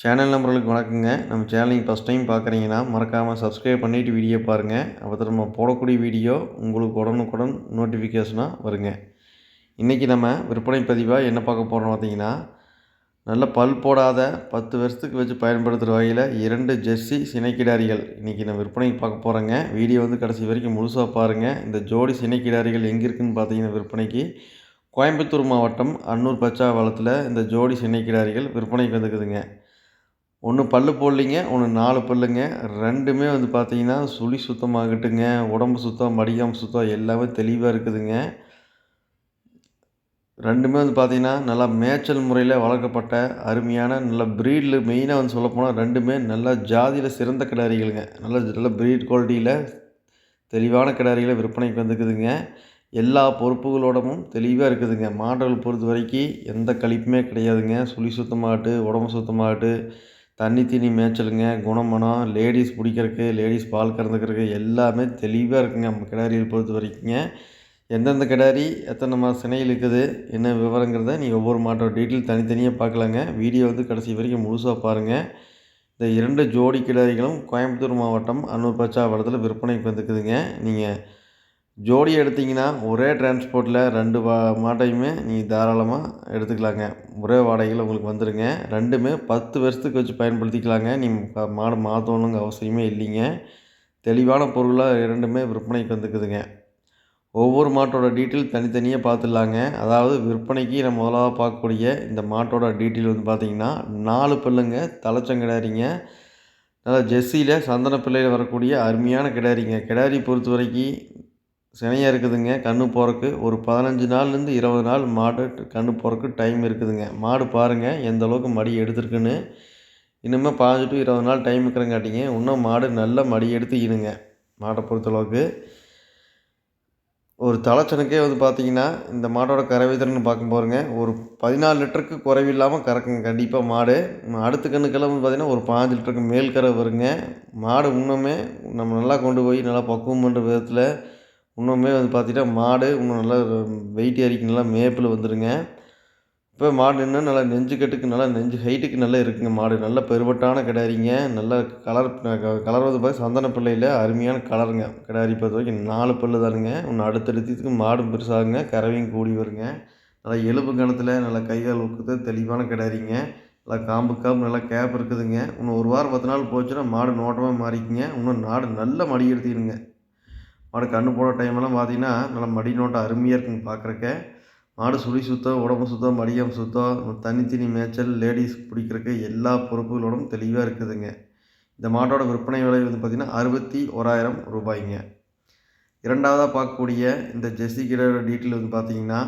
Channel நம்பர்களுக்கு வணக்கங்க. நம்ம channel நீங்கள் ஃபஸ்ட் டைம் பார்க்குறீங்கன்னா மறக்காமல் சப்ஸ்கிரைப் பண்ணிவிட்டு வீடியோ பாருங்கள் அப்போ நம்ம போடக்கூடிய வீடியோ உங்களுக்கு உடனுக்குடன் நோட்டிஃபிகேஷனாக வருங்க. இன்றைக்கி நம்ம விற்பனை பதிவாக என்ன பார்க்க போகிறோம் பார்த்தீங்கன்னா நல்ல பல் போடாத பத்து வருஷத்துக்கு வச்சு பயன்படுத்துகிற வகையில் இரண்டு ஜெர்சி சினைக்கிடாரிகள் இன்றைக்கி நான் விற்பனைக்கு பார்க்க போகிறேங்க வீடியோ வந்து கடைசி வரைக்கும் முழுசாக பாருங்கள் இந்த ஜோடி சினைக்கிடாரிகள் எங்கே இருக்குதுன்னு பார்த்தீங்கன்னா விற்பனைக்கு கோயம்புத்தூர் மாவட்டம் அன்னூர் பச்சாவளத்தில் இந்த ஜோடி சினைக்கிடாரிகள் விற்பனைக்கு வந்துக்குதுங்க ஒன்று பல்லு போடலிங்க ஒன்று நாலு பல்லுங்க. ரெண்டுமே வந்து பார்த்தீங்கன்னா சுழி சுத்தமாகட்டுங்க. உடம்பு சுத்தம் மடிக்காமல் சுத்தம் எல்லாமே தெளிவாக இருக்குதுங்க. ரெண்டுமே வந்து பார்த்தீங்கன்னா நல்லா மேய்ச்சல் முறையில் வளர்க்கப்பட்ட அருமையான நல்ல ப்ரீடில் மெயினாக வந்து சொல்லப்போனால் ரெண்டுமே நல்லா ஜாதியில் சிறந்த கிடாரிகளுங்க. நல்ல நல்ல ப்ரீட் குவாலிட்டியில் தெளிவான கிடாரிகளை விற்பனைக்கு வந்துக்குதுங்க. எல்லா பொறுப்புகளோடவும் தெளிவாக இருக்குதுங்க. மாடுகள் பொறுத்த வரைக்கும் எந்த கழிப்புமே கிடையாதுங்க. சுழி சுத்தமாகட்டு உடம்பு சுத்தமாகட்டு. தண்ணி தீனி மேய்ச்சலுங்க குணமனம் லேடிஸ் பிடிக்கிறதுக்கு லேடிஸ் பால் கறந்துக்கிறதுக்கு எல்லாமே தெளிவாக இருக்குங்க. நம்ம கிடாரியில் பொறுத்த வரைக்குங்க. எந்தெந்த கிடாரி எத்தனை மாதம் சினையில் இருக்குது என்ன விவரங்கிறத நீங்கள் ஒவ்வொரு மாட்டோட டீட்டெயில் தனித்தனியாக பார்க்கலாங்க வீடியோ வந்து கடைசி வரைக்கும் முழுசாக பாருங்கள் இந்த இரண்டு ஜோடி கிடாரிகளும் கோயம்புத்தூர் மாவட்டம் அன்னூர் பச்சாவளத்தில் விற்பனைக்கு வந்துக்குதுங்க நீங்கள் ஜோடி எடுத்திங்கன்னா ஒரே டிரான்ஸ்போர்ட்டில் ரெண்டு வா மாட்டையுமே நீங்கள் தாராளமாக எடுத்துக்கலாங்க. ஒரே வாடகையில் உங்களுக்கு வந்துடுங்க ரெண்டுமே பத்து வருஷத்துக்கு வச்சு பயன்படுத்திக்கலாங்க. நீங்கள் மாடு மாற்றணுங்க அவசியமே இல்லைங்க. தெளிவான பொருளாக இரண்டுமே விற்பனைக்கு வந்துக்குதுங்க. ஒவ்வொரு மாட்டோட டீட்டெயில் தனித்தனியாக பார்த்துடலாங்க அதாவது விற்பனைக்கு நம்ம முதலாக பார்க்கக்கூடிய இந்த மாட்டோட டீட்டெயில் வந்து பார்த்திங்கன்னா நாலு பிள்ளைங்க தலைச்சங்கிடாரிங்க நல்லா ஜெர்சியில் சந்தன பிள்ளையில் வரக்கூடிய அருமையான கிடாரிங்க. கிடாரி பொறுத்த வரைக்கும் சினையாக இருக்குதுங்க. கன்று போகிறக்கு ஒரு பதினஞ்சு நாள்லேருந்து இருபது நாள் மாடு கன்று போகிறக்கு டைம் இருக்குதுங்க. மாடு பாருங்கள் எந்த அளவுக்கு மடி எடுத்துருக்குன்னு. இன்னுமே பாஞ்சு டு இருபது நாள் டைம் இருக்கிறங்காட்டிங்க இன்னும் மாடு நல்ல மடி எடுத்து ஈனுங்க மாட்டை பொறுத்தளவுக்கு. ஒரு தலைச்சனுக்கே வந்து பார்த்தீங்கன்னா இந்த மாட்டோட கறவை திறன் பார்க்க போகிறங்க ஒரு பதினாலு லிட்டருக்கு குறைவில்லாமல் கறக்குங்க. கண்டிப்பாக மாடு. அடுத்த கண்ணுக்கெல்லாம் வந்து பார்த்திங்கன்னா ஒரு பாஞ்சு லிட்டருக்கு மேல் கரை வருங்க. மாடு இன்னுமே நம்ம நல்லா கொண்டு போய் நல்லா பக்குவம் பண்ணுற விதத்தில் இன்னுமே வந்து பார்த்திங்கன்னா மாடு இன்னும் நல்லா வெயிட் ஏறிக்கு நல்லா மேப்பில் வந்துடுங்க இப்போ மாடு இன்னும் நல்லா நெஞ்சு கட்டுக்கு நல்லா நெஞ்சு ஹைட்டுக்கு நல்லா இருக்குங்க மாடு. நல்ல பெருவட்டான கிடாரிங்க. நல்ல கலர் கலர் வந்து பார்த்து சந்தன பிள்ளையில் அருமையான கலருங்க கிடாரி பொறுத்த வரைக்கும் நாலு பல்லு தானுங்க. இன்னும் அடுத்தடுத்ததுக்கு மாடும் பெருசாகுங்க. கறவையும் கூடி வருங்க. நல்லா எலும்பு கணத்தில் நல்லா கைகால் ஊக்குது தெளிவான கிடாரிங்க. நல்லா காம்பு காம்பு நல்லா கேப் இருக்குதுங்க. இன்னும் ஒரு வாரம் பத்து நாள் போச்சுன்னா மாடு நோட்டமாக மாறிக்குங்க. இன்னும் நாடு நல்ல மடி எடுத்துக்கிடுங்க. மாடு கண்ணு போட டைமெல்லாம் பார்த்தீங்கன்னா நல்லா மடி நோட்டம் அருமையாக இருக்குங்க பார்க்குறக்க மாடு சுழி சுத்தம் உடம்பு சுத்தம் மடியம் சுத்தம் தனி தனி மேய்ச்சல் லேடிஸ் பிடிக்கிறக்கு எல்லா பொறுப்புகளோடும் தெளிவாக இருக்குதுங்க. இந்த மாட்டோட விற்பனை விலை வந்து பார்த்திங்கன்னா அறுபத்தி ஓராயிரம் ரூபாய்ங்க. இரண்டாவதாக பார்க்கக்கூடிய இந்த ஜெர்சி கிடோட டீட்டெயில் வந்து பார்த்திங்கன்னா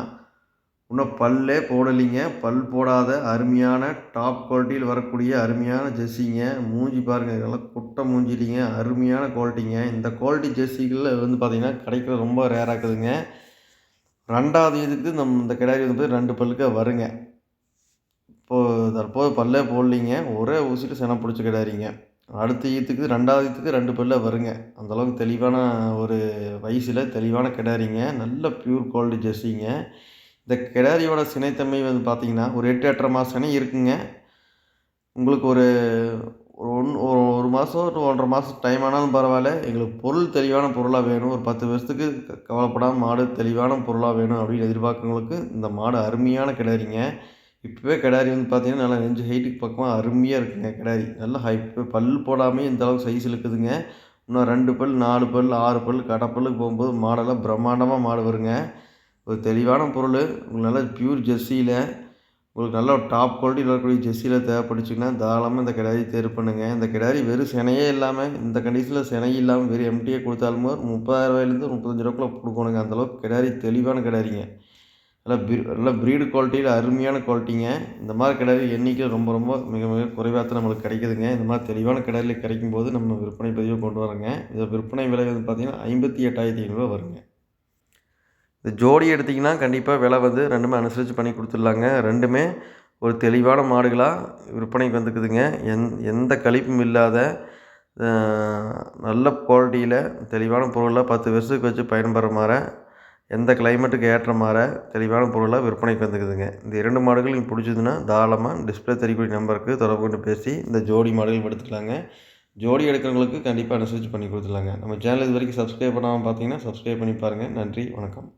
இன்னும் பல்லே போடலிங்க. பல் போடாத அருமையான டாப் குவாலிட்டியில் வரக்கூடிய அருமையான ஜெர்சிங்க மூஞ்சி பாருங்கள் இதெல்லாம் குட்டை மூஞ்சிலிங்க அருமையான குவாலிட்டிங்க இந்த குவாலிட்டி ஜெர்சிகளில் வந்து பார்த்திங்கன்னா கிடைக்கிற ரொம்ப ரேராக இருக்குதுங்க. ரெண்டாவது இதுக்கு நம்ம இந்த கிடாரி வந்து ரெண்டு பல்லுக்கு வருங்க. இப்போது தற்போது பல்லே போடலிங்க. ஒரே ஊசிட்டு சென பிடிச்சி கிடாரிங்க அடுத்த ஈத்துக்கு ரெண்டாவது ஈத்துக்கு ரெண்டு பல்ல வருங்க. அந்தளவுக்கு தெளிவான ஒரு வயசில் தெளிவான கிடாரிங்க நல்ல ப்யூர் குவாலிட்டி ஜெர்சிங்க இந்த கிடாரியோட சினைத்தன்மை வந்து பார்த்திங்கன்னா ஒரு எட்டு எட்டரை மாதம் சினை இருக்குங்க. உங்களுக்கு ஒரு ஒரு ஒன் ஒரு ஒரு மாதம் ஒரு ஒன்றரை மாதம் டைம் ஆனாலும் பரவாயில்ல. எங்களுக்கு பொருள் தெளிவான பொருளாக வேணும். ஒரு பத்து வருஷத்துக்கு கவலைப்படாமல் மாடு தெளிவான பொருளாக வேணும் அப்படின்னு எதிர்பார்க்கவங்களுக்கு இந்த மாடு அருமையான கிடாரிங்க. இப்போவே கிடாரி வந்து பார்த்திங்கன்னா நல்லா நெஞ்சு ஹைட்டுக்கு பக்கமாக அருமையாக இருக்குங்க கிடாரி. நல்லா ஹை பல் போடாமல் இந்த அளவுக்கு சைஸில் இருக்குதுங்க இன்னும் ரெண்டு பல் நாலு பல் ஆறு பல் கடப்பல்லுக்கு போகும்போது மாடெல்லாம் பிரம்மாண்டமாக மாடு வருங்க. ஒரு தெளிவான பொருள். உங்களுக்கு நல்ல பியூர் ஜெர்சியில் உங்களுக்கு நல்ல ஒரு டாப் குவாலிட்டி இருக்கக்கூடிய ஜெர்சியில் தேவைப்படுச்சுன்னா தாராளமாக இந்த கிடாரி தேர்வு பண்ணுங்கள் இந்த கிடாரி வெறும் சினையே இல்லாமல் இந்த கண்டிஷனில் சினை இல்லாமல் வெறும் எம்டியே கொடுத்தாலும் ஒரு முப்பதாயிரரூவாயிலேருந்து முப்பத்தஞ்சு ரூபாய்க்குள்ள கொடுக்கணுங்க. அந்தளவுக்கு கிடாரி தெளிவான கிடாரிங்க. நல்லா ப்ரீ நல்லா ப்ரீடு குவாலிட்டியில் அருமையான குவாலிட்டிங்க இந்த மாதிரி கிடாரி எண்ணிக்கை ரொம்ப ரொம்ப மிக மிக குறைவாக தான் நம்மளுக்கு கிடைக்குதுங்க. இந்த மாதிரி தெளிவான கிடாரியில் கிடைக்கும் போது நம்ம விற்பனை பதிவாக கொண்டு வரோங்க. இந்த விற்பனை விலை வந்து பார்த்திங்கன்னா ஐம்பத்தி எட்டாயிரத்தி ஐநூறுரூவா வருங்க. இந்த ஜோடி எடுத்திங்கன்னா கண்டிப்பாக விலை வந்து ரெண்டுமே அனுசரித்து பண்ணி கொடுத்துட்லாங்க. ரெண்டுமே ஒரு தெளிவான மாடுகளாக விற்பனைக்கு வந்துக்குதுங்க. எந் எந்த கழிப்பும் இல்லாத நல்ல குவாலிட்டியில் தெளிவான பொருளாக பத்து வருஷத்துக்கு வச்சு பயன்படுற மாற எந்த கிளைமேட்டுக்கு ஏற்ற மாற தெளிவான பொருளாக விற்பனைக்கு வந்துக்குதுங்க. இந்த இரண்டு மாடுகள் நீங்கள் பிடிச்சதுன்னா தாராளமாக டிஸ்பிளே தெரியக்கூடிய நம்பருக்கு தொடர்பு கொண்டு பேசி இந்த ஜோடி மாடுகள் எடுத்துக்கலாங்க. ஜோடி எடுக்கிறவங்களுக்கு கண்டிப்பாக அனுசரித்து பண்ணி கொடுத்துடலாங்க. நம்ம சேனல் இது வரைக்கும் சப்ஸ்கிரைப் பண்ணாமல் பார்த்தீங்கன்னா சப்ஸ்கிரைப் பண்ணி பாருங்கள் நன்றி வணக்கம்.